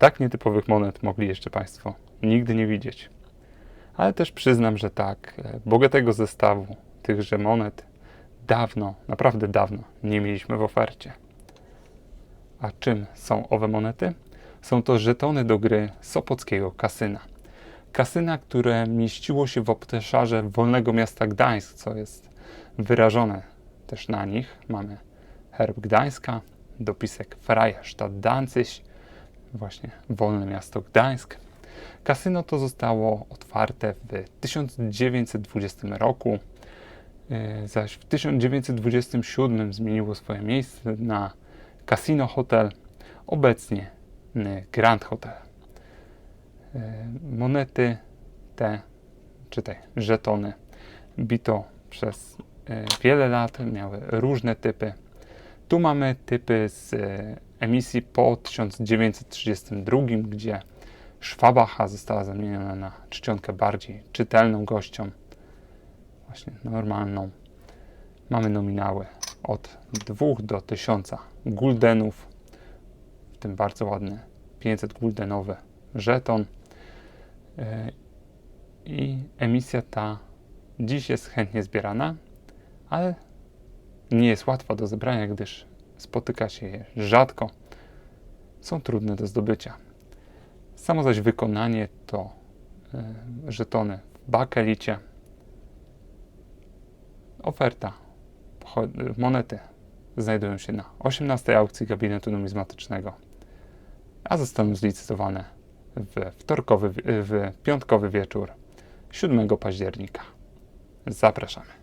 Tak nietypowych monet mogli jeszcze Państwo nigdy nie widzieć. Ale też przyznam, że tak, e, bogatego zestawu tychże monet dawno, naprawdę dawno nie mieliśmy w ofercie. A czym są owe monety? Są to żetony do gry Sopockiego Kasyna. Kasyna, które mieściło się w obszarze wolnego miasta Gdańsk, co jest wyrażone też na nich. Mamy herb Gdańska, dopisek Freie Stadt Danzig, właśnie wolne miasto Gdańsk. Kasyno to zostało otwarte w 1920 roku, yy, zaś w 1927 zmieniło swoje miejsce na Casino Hotel, obecnie Grand Hotel. Yy, Monety te, czy te żetony, bito przez yy, wiele lat, miały różne typy. Tu mamy typy z yy, emisji po 1932, gdzie Szwabacha została zamieniona na czcionkę bardziej czytelną gościom, właśnie normalną. Mamy nominały od 2 do 1000 guldenów, w tym bardzo ładny 500 guldenowy żeton. Yy, I emisja ta dziś jest chętnie zbierana, ale nie jest łatwa do zebrania, gdyż spotyka się je rzadko. Są trudne do zdobycia. Samo zaś wykonanie to y, żetony w bakelicie. Oferta, monety znajdują się na 18 aukcji gabinetu numizmatycznego, a zostaną zlicytowane w, wtorkowy, w piątkowy wieczór 7 października. Zapraszamy.